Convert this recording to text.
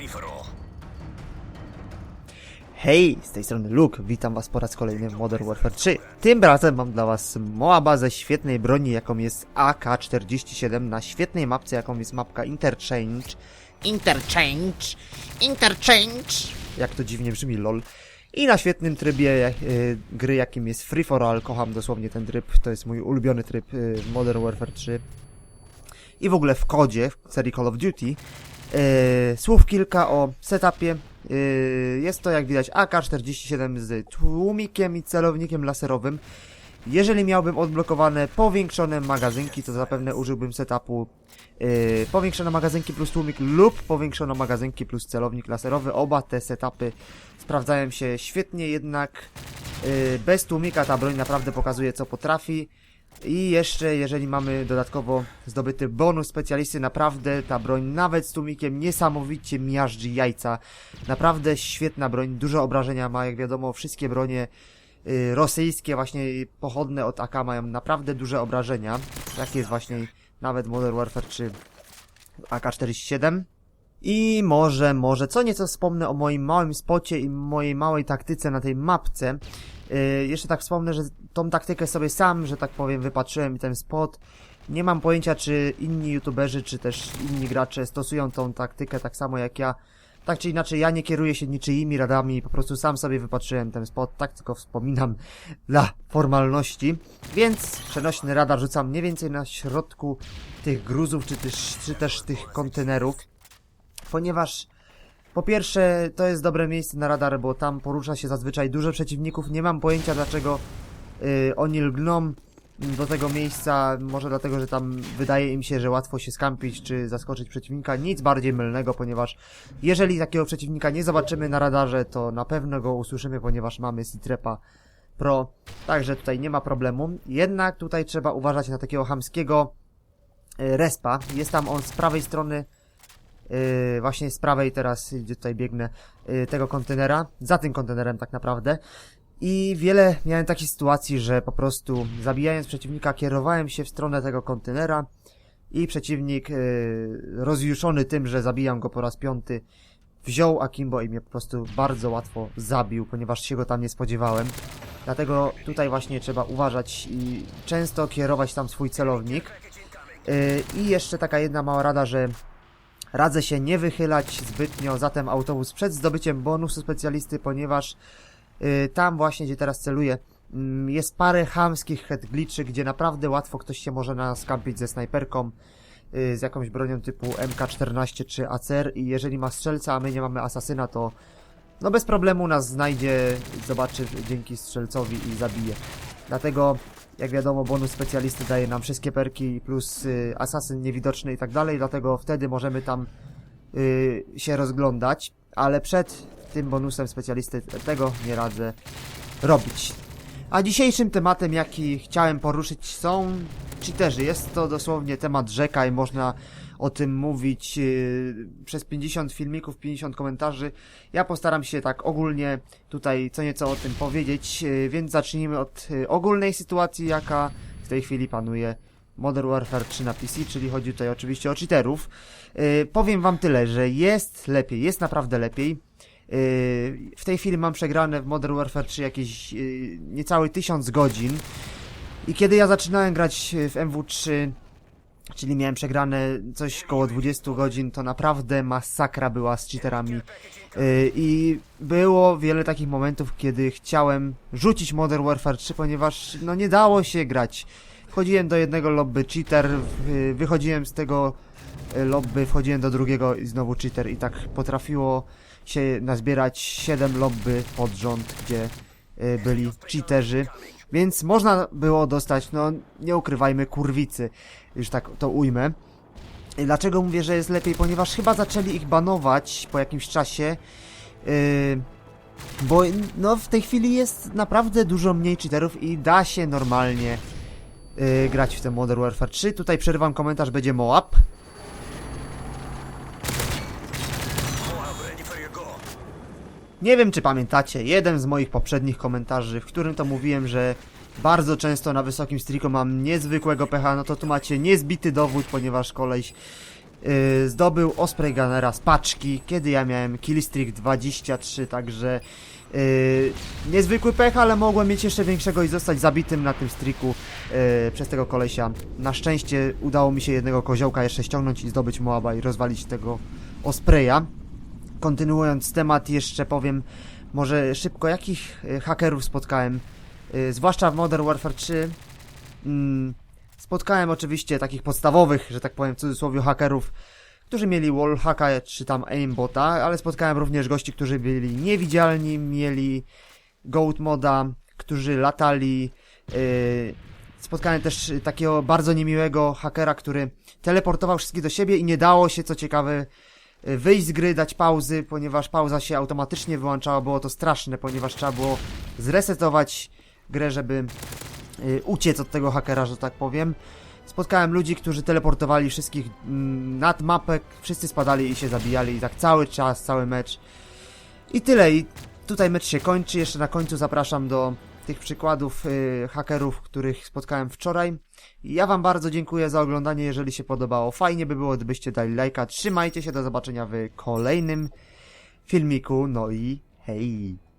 free for all. Hej, z tej strony Luke, witam was po raz kolejny w Modern Warfare 3. Tym razem mam dla was Moaba ze świetnej broni, jaką jest AK-47 na świetnej mapce, jaką jest mapka Interchange. Interchange, interchange. Jak to dziwnie brzmi, lol. I na świetnym trybie y, gry, jakim jest Free for All. Kocham dosłownie ten tryb, to jest mój ulubiony tryb y, w Modern Warfare 3. I w ogóle w kodzie, w serii Call of Duty. Y, słów kilka o setupie. Y, jest to jak widać AK-47 z tłumikiem i celownikiem laserowym. Jeżeli miałbym odblokowane powiększone magazynki, to zapewne użyłbym setupu yy, powiększone magazynki plus tłumik lub powiększone magazynki plus celownik laserowy. Oba te setupy sprawdzają się świetnie, jednak yy, bez tłumika ta broń naprawdę pokazuje co potrafi. I jeszcze, jeżeli mamy dodatkowo zdobyty bonus specjalisty, naprawdę ta broń nawet z tłumikiem niesamowicie miażdży jajca. Naprawdę świetna broń, dużo obrażenia ma, jak wiadomo, wszystkie bronie y, rosyjskie właśnie pochodne od AK mają naprawdę duże obrażenia. Tak jest właśnie nawet Modern Warfare 3 AK-47. I może, może co nieco wspomnę o moim małym spocie i mojej małej taktyce na tej mapce. Yy, jeszcze tak wspomnę, że tą taktykę sobie sam, że tak powiem, wypatrzyłem ten spot. Nie mam pojęcia, czy inni youtuberzy, czy też inni gracze stosują tą taktykę tak samo jak ja. Tak czy inaczej, ja nie kieruję się niczyimi radami, po prostu sam sobie wypatrzyłem ten spot, tak tylko wspominam dla formalności. Więc przenośny radar rzucam mniej więcej na środku tych gruzów, czy też, czy też tych kontenerów. Ponieważ po pierwsze, to jest dobre miejsce na radar, bo tam porusza się zazwyczaj dużo przeciwników. Nie mam pojęcia dlaczego y, oni lgną do tego miejsca. Może dlatego, że tam wydaje im się, że łatwo się skampić czy zaskoczyć przeciwnika. Nic bardziej mylnego, ponieważ jeżeli takiego przeciwnika nie zobaczymy na radarze, to na pewno go usłyszymy, ponieważ mamy Citrepa Pro. Także tutaj nie ma problemu. Jednak tutaj trzeba uważać na takiego hamskiego y, respa. Jest tam on z prawej strony Yy, właśnie z prawej teraz, gdzie tutaj biegnę, yy, tego kontenera, za tym kontenerem tak naprawdę. I wiele miałem takich sytuacji, że po prostu zabijając przeciwnika kierowałem się w stronę tego kontenera i przeciwnik yy, rozjuszony tym, że zabijam go po raz piąty, wziął Akimbo i mnie po prostu bardzo łatwo zabił, ponieważ się go tam nie spodziewałem. Dlatego tutaj właśnie trzeba uważać i często kierować tam swój celownik. Yy, I jeszcze taka jedna mała rada, że Radzę się nie wychylać zbytnio zatem autobus przed zdobyciem bonusu specjalisty, ponieważ y, tam właśnie, gdzie teraz celuję, mm, jest parę chamskich head glitchy, gdzie naprawdę łatwo ktoś się może nas skampić ze snajperką, y, z jakąś bronią typu MK14 czy ACR i jeżeli ma strzelca, a my nie mamy asasyna, to no bez problemu nas znajdzie, zobaczy dzięki strzelcowi i zabije. Dlatego, jak wiadomo, bonus specjalisty daje nam wszystkie perki plus y, asasyn niewidoczny i tak dalej, dlatego wtedy możemy tam y, się rozglądać, ale przed tym bonusem specjalisty tego nie radzę robić. A dzisiejszym tematem, jaki chciałem poruszyć są cheaterzy. Jest to dosłownie temat rzeka i można o tym mówić yy, przez 50 filmików, 50 komentarzy. Ja postaram się tak ogólnie tutaj co nieco o tym powiedzieć, yy, więc zacznijmy od yy, ogólnej sytuacji, jaka w tej chwili panuje Modern Warfare 3 na PC, czyli chodzi tutaj oczywiście o cheaterów. Powiem wam tyle, że jest lepiej, jest naprawdę lepiej. W tej chwili mam przegrane w Modern Warfare 3 jakieś yy, niecałe 1000 godzin. I kiedy ja zaczynałem grać w MW3, czyli miałem przegrane coś koło 20 godzin, to naprawdę masakra była z cheaterami. Yy, I było wiele takich momentów, kiedy chciałem rzucić Modern Warfare 3, ponieważ no nie dało się grać. Wchodziłem do jednego lobby cheater, wy- wychodziłem z tego e, lobby, wchodziłem do drugiego i znowu cheater i tak potrafiło się nazbierać 7 lobby pod rząd, gdzie y, byli cheaterzy. Więc można było dostać, no nie ukrywajmy, kurwicy. Już tak to ujmę. Dlaczego mówię, że jest lepiej? Ponieważ chyba zaczęli ich banować po jakimś czasie. Yy, bo no w tej chwili jest naprawdę dużo mniej cheaterów i da się normalnie yy, grać w ten Modern Warfare 3. Tutaj przerywam komentarz, będzie. Moab ready for your go. Nie wiem, czy pamiętacie jeden z moich poprzednich komentarzy, w którym to mówiłem, że bardzo często na wysokim streaku mam niezwykłego pecha, no to tu macie niezbity dowód, ponieważ koleś yy, zdobył Osprey Gunnera z paczki, kiedy ja miałem Killstreak 23, także yy, niezwykły pech, ale mogłem mieć jeszcze większego i zostać zabitym na tym streaku yy, przez tego kolesia. Na szczęście udało mi się jednego koziołka jeszcze ściągnąć i zdobyć Moaba i rozwalić tego Ospreya. Kontynuując temat, jeszcze powiem może szybko, jakich y, hakerów spotkałem, y, zwłaszcza w Modern Warfare 3. Mm, spotkałem oczywiście takich podstawowych, że tak powiem w cudzysłowie, hakerów, którzy mieli wallhacka czy tam aimbota, ale spotkałem również gości, którzy byli niewidzialni, mieli goat moda, którzy latali. y, spotkałem też takiego bardzo niemiłego hakera, który teleportował wszystkich do siebie i nie dało się, co ciekawe, wyjść z gry, dać pauzy, ponieważ pauza się automatycznie wyłączała. Było to straszne, ponieważ trzeba było zresetować grę, żeby y, uciec od tego hakera, że tak powiem. Spotkałem ludzi, którzy teleportowali wszystkich mm, nad mapę, wszyscy spadali i się zabijali i tak cały czas, cały mecz. I tyle, i tutaj mecz się kończy. Jeszcze na końcu zapraszam do tych przykładów y, hakerów, których spotkałem wczoraj. Ja wam bardzo dziękuję za oglądanie, jeżeli się podobało. Fajnie by było, gdybyście dali lajka. Trzymajcie się, do zobaczenia w kolejnym filmiku. No i hej!